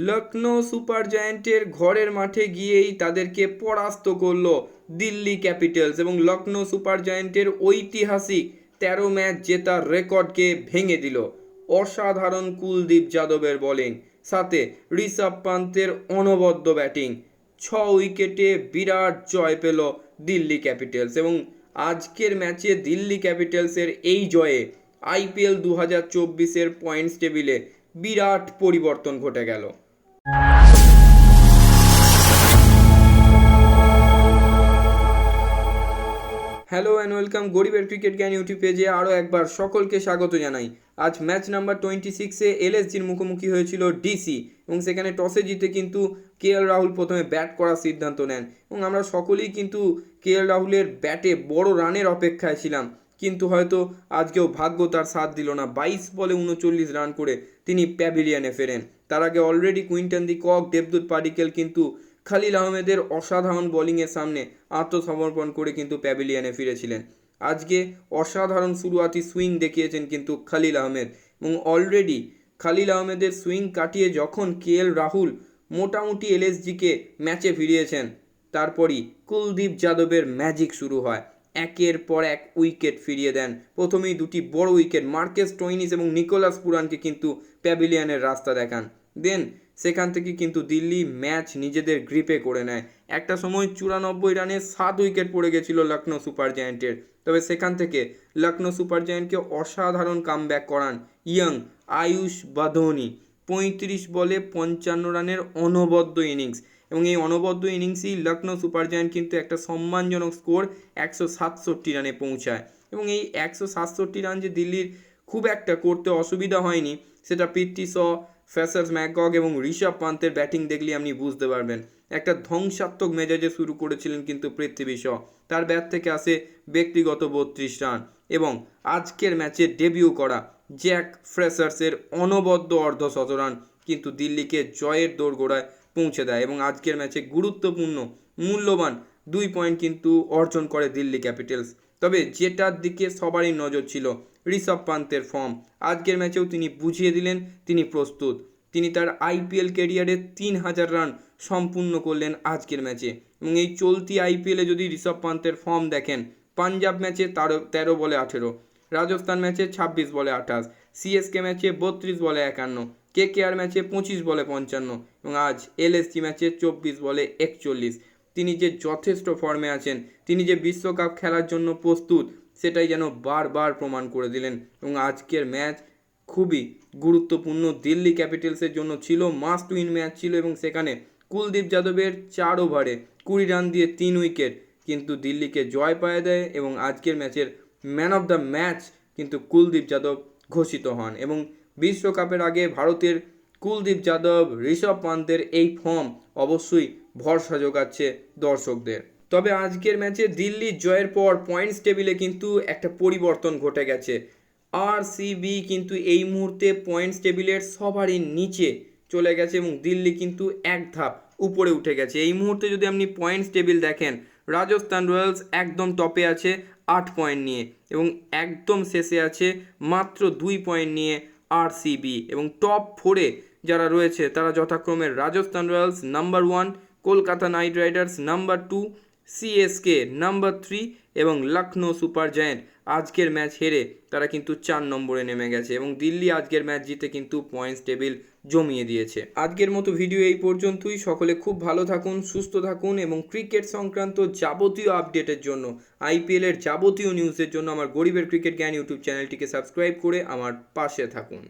Lucknow super জায়ান্টের ঘরের মাঠে গিয়েই তাদেরকে পরাস্ত করল দিল্লি ক্যাপিটালস এবং লখনৌ সুপার জায়ান্টের ঐতিহাসিক তেরো ম্যাচ জেতার রেকর্ডকে ভেঙে দিল। অসাধারণ কুলদীপ যাদবের বোলিং, সাথে ঋষভ পান্তের অনবদ্য ব্যাটিং। ছ উইকেটে বিরাট জয় পেল দিল্লি ক্যাপিটালস এবং আজকের ম্যাচে দিল্লি ক্যাপিটালসের এই জয়ে আইপিএল দু হাজার চব্বিশের পয়েন্টস টেবিলে বিরাট পরিবর্তন ঘটে গেল। ওয়েলকাম গরিবের ক্রিকেট জ্ঞান ইউটিউব পেজে আরও একবার সকলকে স্বাগত জানাই। আজ ম্যাচ নাম্বার টোয়েন্টি সিক্সে এলএসজির মুখোমুখি হয়েছিল ডিসি এবং সেখানে টসে জিতে কিন্তু কে এল রাহুল প্রথমে ব্যাট করার সিদ্ধান্ত নেন এবং আমরা সকলেই কিন্তু কে এল রাহুলের ব্যাটে বড় রানের অপেক্ষায় ছিলাম। কিন্তু হয়তো আজকেও ভাগ্য তার সাথ দিল না। বাইশ বলে উনচল্লিশ রান করে তিনি প্যাভিলিয়নে ফেরেন। তার আগে অলরেডি কুইন্টন দি কক দেবদূত পাডিকেল কিন্তু খালিল আহমেদের অসাধারণ বোলিংয়ের সামনে আত্মসমর্পণ করে কিন্তু প্যাভিলিয়নে ফিরেছিলেন। আজকে অসাধারণ শুরুয়াতি সুইং দেখিয়েছেন কিন্তু খালিল আহমেদ। এবং অলরেডি খালিল আহমেদের সুইং কাটিয়ে যখন কে এল রাহুল মোটামুটি এলএসজিকে ম্যাচে ফিরিয়েছেন, তারপরই কুলদীপ যাদবের ম্যাজিক শুরু হয়। একের পর এক উইকেট ফিরিয়ে দেন। প্রথমেই দুটি বড় উইকেট মার্কেস টোইনিস এবং নিকোলাস পুরানকে কিন্তু প্যাভিলিয়নের রাস্তা দেখান। দেন সেখান থেকে কিন্তু দিল্লি ম্যাচ নিজেদের গ্রিপে করে নেয়। একটা সময় চুরানব্বই রানে সাত উইকেট পড়ে গেছিল লখনৌ সুপার জায়ান্টের। তবে সেখান থেকে লখনৌ সুপার জায়ান্টকে অসাধারণ কামব্যাক করান ইয়ং আয়ুষ বাধোনি। পঁয়ত্রিশ বলে পঞ্চান্ন রানের অনবদ্য ইনিংস এবং এই অনবদ্য ইনিংসেই লখনৌ সুপার জায়ান্ট কিন্তু একটা সম্মানজনক স্কোর একশো সাতষট্টি রানে পৌঁছায়। এবং এই একশো সাতষট্টি রান যে দিল্লির খুব একটা করতে অসুবিধা হয়নি, সেটা পিট্টি শ ফ্যাসার্স ম্যাকক এবং ঋষভ পান্তের ব্যাটিং দেখলে আপনি বুঝতে পারবেন। একটা ধ্বংসাত্মক মেজাজে শুরু করেছিলেন কিন্তু পৃথ্বী শ। তার ব্যাট থেকে আসে ব্যক্তিগত বত্রিশ রান এবং আজকের ম্যাচে ডেবিউ করা জ্যাক ফ্রেসার্সের অনবদ্য অর্ধ শতরান কিন্তু দিল্লিকে জয়ের দোরগোড়ায় পৌঁছে দেয় এবং আজকের ম্যাচে গুরুত্বপূর্ণ, মূল্যবান দুই পয়েন্ট কিন্তু অর্জন করে দিল্লি ক্যাপিটালস। তবে যেটার দিকে সবারই নজর ছিল ঋষভ পান্তের ফর্ম আজকের ম্যাচেও তিনি বুঝিয়ে দিলেন, তিনি প্রস্তুত। তিনি তার আইপিএল ক্যারিয়ারে তিন হাজার রান সম্পূর্ণ করলেন আজকের ম্যাচে এবং এই চলতি আইপিএলে যদি ঋষভ পান্তের ফর্ম দেখেন, পাঞ্জাব ম্যাচে তারো তেরো বলে আঠেরো, রাজস্থান ম্যাচে ছাব্বিশ বলে আঠাশ সিএসকে ম্যাচে বত্রিশ বলে একান্ন কে কে আর ম্যাচে পঁচিশ বলে পঞ্চান্ন, এবং আজ এলএসজি ম্যাচে চব্বিশ বলে একচল্লিশ। তিনি যে যথেষ্ট ফর্মে আছেন, তিনি যে বিশ্বকাপ খেলার জন্য প্রস্তুত, সেটাই যেন বারবার প্রমাণ করে দিলেন। এবং আজকের ম্যাচ খুবই গুরুত্বপূর্ণ। দিল্লি ক্যাপিটালসের জন্য ছিল মাস্ট উইন ম্যাচ ছিল এবং সেখানে কুলদীপ যাদবের চার ওভারে কুড়ি রান দিয়ে তিন উইকেট কিন্তু দিল্লিকে জয় পায় দেয় এবং আজকের ম্যাচের ম্যান অফ দ্য ম্যাচ কিন্তু কুলদীপ যাদব ঘোষিত হন। এবং বিশ্বকাপের আগে ভারতের কুলদীপ যাদব, ঋষভ পান্তের এই ফর্ম অবশ্যই ভরসা যোগাচ্ছে দর্শকদের। তবে আজকের ম্যাচে দিল্লির জয়ের পর পয়েন্টস টেবিলে কিন্তু একটা পরিবর্তন ঘটে গেছে। আর সিবি কিন্তু এই মুহূর্তে পয়েন্টস টেবিলের সবারই নিচে চলে গেছে এবং দিল্লি কিন্তু এক ধাপ উপরে উঠে গেছে। এই মুহূর্তে যদি আপনি পয়েন্টস টেবিল দেখেন, রাজস্থান রয়্যালস একদম টপে আছে আট পয়েন্ট নিয়ে এবং একদম শেষে আছে মাত্র দুই পয়েন্ট নিয়ে আরসিবি এবং টপ ফোরে যারা রয়েছে, তারা যথাক্রমে Rajasthan royals number one Kolkata knight riders number two CSK number three এবং লখনৌ সুপার জায়েন্ট। আজকের ম্যাচ হেরে তারা কিন্তু চার নম্বরে নেমে গেছে এবং দিল্লি আজকের ম্যাচ জিতে কিন্তু পয়েন্টস টেবিল জমিয়ে দিয়েছে। আজকের মতো ভিডিও এই পর্যন্তই। সকলে খুব ভালো থাকুন, সুস্থ থাকুন এবং ক্রিকেট সংক্রান্ত যাবতীয় আপডেটের জন্য আইপিএলের যাবতীয় নিউজের জন্য আমার গরিবের ক্রিকেট জ্ঞান ইউটিউব চ্যানেলটিকে সাবস্ক্রাইব করে আমার পাশে থাকুন।